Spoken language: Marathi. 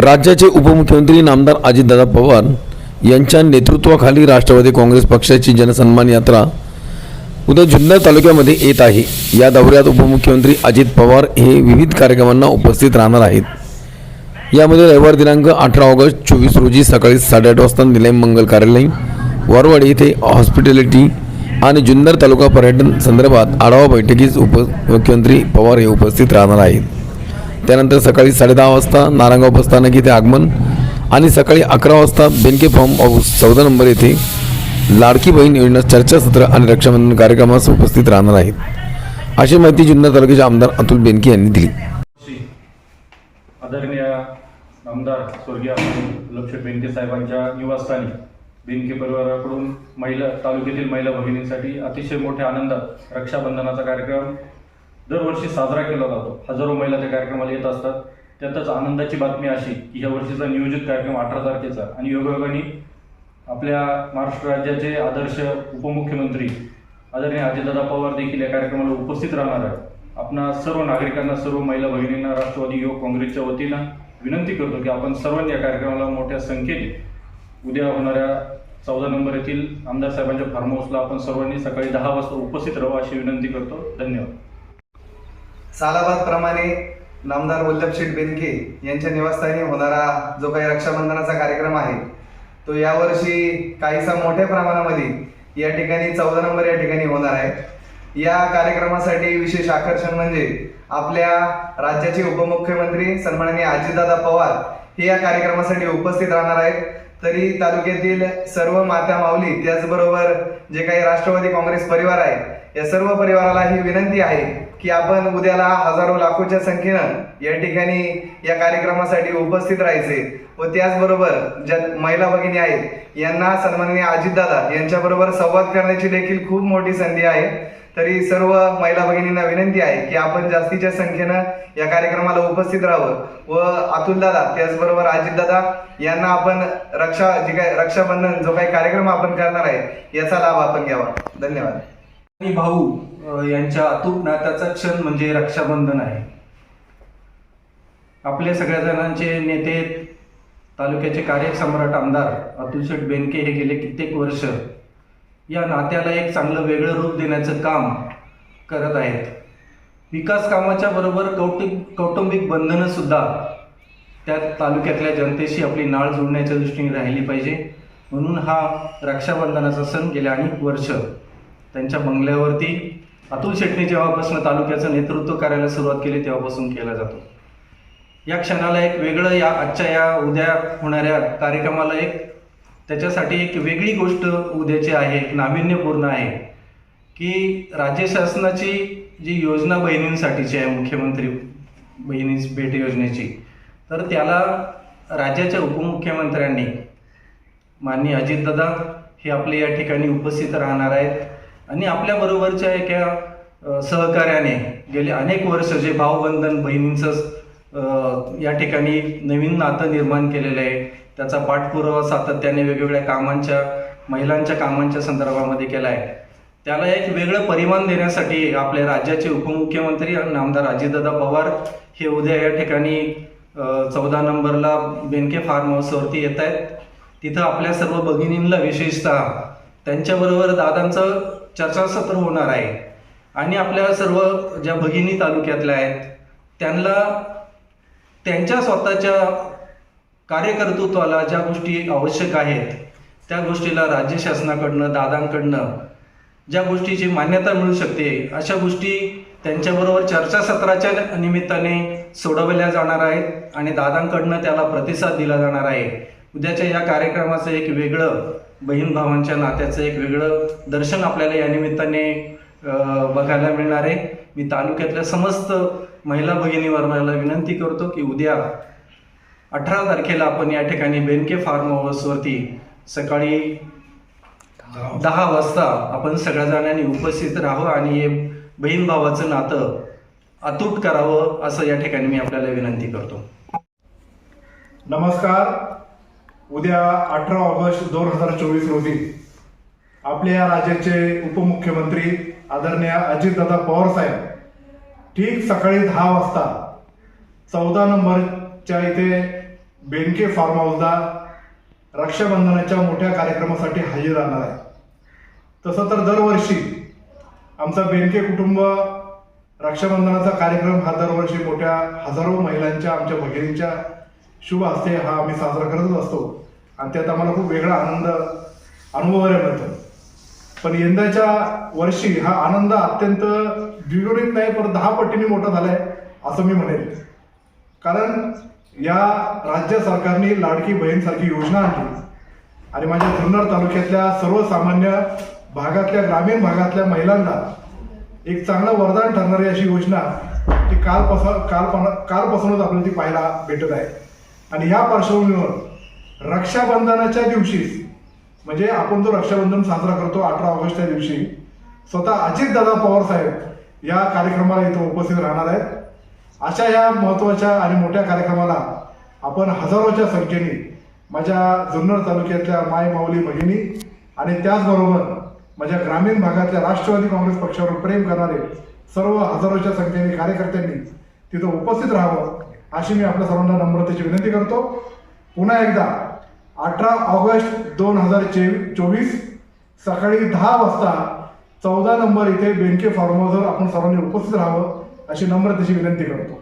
राज्याचे उपमुख्यमंत्री नामदार अजितदादा पवार यांच्या नेतृत्वाखाली राष्ट्रवादी काँग्रेस पक्षाची जनसन्मान यात्रा उद्या जुन्नर तालुक्यामध्ये येत आहे. या दौऱ्यात उपमुख्यमंत्री अजित पवार हे विविध कार्यक्रमांना उपस्थित राहणार आहेत. यामध्ये रविवार दिनांक अठरा ऑगस्ट चोवीस रोजी सकाळी साडेआठ वाजता निलय मंगल कार्यालय वरवाडी येथे हॉस्पिटॅलिटी आणि जुन्नर तालुका पर्यटन संदर्भात आढावा बैठकीस उपमुख्यमंत्री पवार हे उपस्थित राहणार आहेत. त्यानंतर सकाळी साडेदहा वाजता नारायणगाव बसस्थानक इथे आगमन आणि सकाळी अकरा वाजता बेनके फॉर्म हाऊस चौदा नंबर येथे लाडकी बहीण योजना चर्चासत्र आणि रक्षाबंधन कार्यक्रमास उपस्थित राहणार आहेत. अशी माहिती जुन्नर तालुक्याचे आमदार अतुल बेनके यांनी दिली. आदरणीय आमदार स्वर्गीय लक्ष बेनके साहेबांच्या निवासस्थानी बेनके परिवाराकडून महिला तालुक्यातील महिला भगिनींसाठी अतिशय मोठ्या आनंदात रक्षाबंधनाचा कार्यक्रम दरवर्षी साजरा केला जातो. हजारो महिला त्या कार्यक्रमाला येत असतात. त्यातच आनंदाची बातमी अशी की या वर्षीचा नियोजित कार्यक्रम अठरा तारखेचा आणि योगायोगाने आपल्या महाराष्ट्र राज्याचे आदर्श उपमुख्यमंत्री आदरणीय अजितदादा पवार देखील या कार्यक्रमाला उपस्थित राहणार आहेत. आपणा सर्व नागरिकांना सर्व महिला भगिनींना राष्ट्रवादी युवक काँग्रेसच्या वतीनं विनंती करतो की आपण सर्वांनी या कार्यक्रमाला मोठ्या संख्येने उद्या होणाऱ्या चौदा नंबर येथील आमदार साहेबांच्या फार्म हाऊसला आपण सर्वांनी सकाळी दहा वाजता उपस्थित राहू अशी विनंती करतो. धन्यवाद. सालाबाद प्रमाणे नामदार वल्लभशेठ बेनके यांच्या निवासस्थानी होणारा जो काही रक्षाबंधनाचा कार्यक्रम आहे तो यावर्षी काहीसा मोठ्या प्रमाणामध्ये या ठिकाणी चौदा नंबर या ठिकाणी होणार आहे. या कार्यक्रमासाठी विशेष आकर्षण म्हणजे आपल्या राज्याचे उपमुख्यमंत्री सन्माननीय अजितदादा पवार हे या कार्यक्रमासाठी उपस्थित राहणार आहेत. तरी तालुक्यातील सर्व माता माऊली त्याचबरोबर जे काही राष्ट्रवादी काँग्रेस परिवार आहे या सर्व परिवाराला ही विनंती आहे की आपण उद्याला हजारो लाखोच्या संख्येनं या ठिकाणी या कार्यक्रमासाठी उपस्थित राहायचे. व त्याचबरोबर ज्या महिला भगिनी आहेत यांना सन्माननीय अजितदादा यांच्याबरोबर संवाद करण्याची देखील खूप मोठी संधी आहे. तरी सर्व महिला भगिनींना विनंती आहे की आपण जास्तीच्या संख्येनं या कार्यक्रमाला उपस्थित राहावं. व अतुलदादा त्याचबरोबर अजितदादा यांना आपण रक्षा जे काय रक्षाबंधन जो काही कार्यक्रम आपण करणार आहे याचा लाभ आपण घ्यावा. धन्यवाद. आणि भाऊ यांच्या अतूट नात्याचा क्षण म्हणजे रक्षाबंधन आहे. आपले सगळ्या जणांचे नेते तालुक्याचे कार्यसम्राट आमदार अतुल शेठ बेनके हे गेले कित्येक वर्ष. या नात्याला एक चांगलं वेगळं रूप देण्याचं काम करत आहेत. विकास कामाच्या बरोबर कौटुंब कौटुंबिक बंधनं सुद्धा त्या तालुक्यातल्या जनतेशी आपली नाळ जोडण्याच्या दृष्टीने राहिली पाहिजे. म्हणून हा रक्षाबंधनाचा सण गेल्या अनेक वर्ष त्यांच्या बंगल्यावरती अतुल शेट्टी जेव्हापासून तालुक्याचं नेतृत्व करायला सुरुवात केली तेव्हापासून केला जातो. या क्षणाला एक वेगळं या आजच्या या उद्या होणाऱ्या कार्यक्रमाला एक त्याच्यासाठी एक वेगळी गोष्ट उद्याची आहे एक नाविन्यपूर्ण आहे की राज्य शासनाची जी योजना बहिणींसाठीची आहे मुख्यमंत्री बहिणीस भेट योजनेची तर त्याला राज्याच्या उपमुख्यमंत्र्यांनी माननीय अजितदादा हे आपले या ठिकाणी उपस्थित राहणार आहेत. आणि आपल्याबरोबरच्या एका सहकार्याने गेले अनेक वर्ष जे भावबंधन बहिणींचं या ठिकाणी नवीन नातं निर्माण केलेलं आहे. त्याचा पाठपुरावा सातत्याने वेगवेगळ्या कामांच्या महिलांच्या कामांच्या संदर्भामध्ये केला आहे. त्याला एक वेगळं परिमाण देण्यासाठी आपल्या राज्याचे उपमुख्यमंत्री आणि आमदार अजितदादा पवार हे उद्या या ठिकाणी चौदा नंबरला बेनके फार्म हाऊसवरती येत आहेत. तिथं आपल्या सर्व भगिनींना विशेषतः त्यांच्याबरोबर दादांचं चर्चासत्र होणार आहे. आणि आपल्या सर्व ज्या भगिनी तालुक्यातल्या आहेत त्यांना त्यांच्या स्वतःच्या कार्यकर्तृत्वाला ज्या गोष्टी आवश्यक आहेत त्या गोष्टीला राज्य शासनाकडनं दादांकडनं ज्या गोष्टीची मान्यता मिळू शकते अशा गोष्टी त्यांच्याबरोबर चर्चासत्राच्या निमित्ताने सोडवल्या जाणार आहेत आणि दादांकडनं त्याला प्रतिसाद दिला जाणार आहे. उद्याच्या या कार्यक्रमाचं एक वेगळं बहीण भावांच्या नात्याचं एक वेगळं दर्शन आपल्याला या निमित्ताने बघायला मिळणार आहे. मी तालुक्यातल्या समस्त महिला भगिनी वर्गाला विनंती करतो की उद्या अठरा तारखेला आपण या ठिकाणी बेनके फार्म हाऊसवरती सकाळी दहा वाजता आपण सगळ्या जणांनी उपस्थित राहावं आणि हे बहीण भावाचं नातं अतूट करावं असं या ठिकाणी मी आपल्याला विनंती करतो. नमस्कार. उद्या अठरा ऑगस्ट दोन हजार चोवीस रोजी आपल्या राज्याचे उपमुख्यमंत्री आदरणीय अजितदादा पवार साहेब ठीक सकाळी दहा वाजता चौदा नंबरच्या इथे बेनके फार्म हाऊसला रक्षाबंधनाच्या मोठ्या कार्यक्रमासाठी हजर राहणार आहे. तसं तर दरवर्षी आमचा बेनके कुटुंब रक्षाबंधनाचा कार्यक्रम हा दरवर्षी मोठ्या हजारो महिलांच्या आमच्या भगिनींच्या शुभ हस्ते हा आम्ही साजरा करतच असतो. आणि त्यात आम्हाला खूप वेगळा आनंद अनुभवायला मिळतो. पण यंदाच्या वर्षी हा आनंद अत्यंत द्विगुणित नाही पण दहा पटीने मोठा झालाय असं मी म्हणेन कारण या राज्य सरकारने लाडकी बहीणसारखी योजना आणली. आणि माझ्या जुन्नर तालुक्यातल्या सर्वसामान्य भागातल्या ग्रामीण भागातल्या महिलांना एक चांगलं वरदान ठरणारी अशी योजना ती कालपासून कालपण कालपासूनच आपल्याला ती पाहायला भेटत आहे. आणि या पार्श्वभूमीवर रक्षाबंधनाच्या दिवशीच म्हणजे आपण जो रक्षाबंधन साजरा करतो अठरा ऑगस्टच्या दिवशी स्वतः अजितदादा पवार साहेब या कार्यक्रमाला इथं उपस्थित राहणार आहेत. अशा या महत्त्वाच्या आणि मोठ्या कार्यक्रमाला आपण हजारोच्या संख्येने माझ्या जुन्नर तालुक्यातल्या माय माऊली बहिणी आणि त्याचबरोबर माझ्या ग्रामीण भागातल्या राष्ट्रवादी काँग्रेस पक्षावर प्रेम करणारे सर्व हजारोच्या संख्येने कार्यकर्त्यांनी तिथं उपस्थित राहावं अशी मी आपल्या सर्वांना नम्रतेची विनंती करतो. पुन्हा एकदा अठरा ऑगस्ट दोन हजार चोवीस सकाळी दहा वाजता चौदा नंबर इथे बेंके फार्म हाऊसवर आपण सर्वांनी उपस्थित राहावं. अशी नम्रतेची विनंती करतो.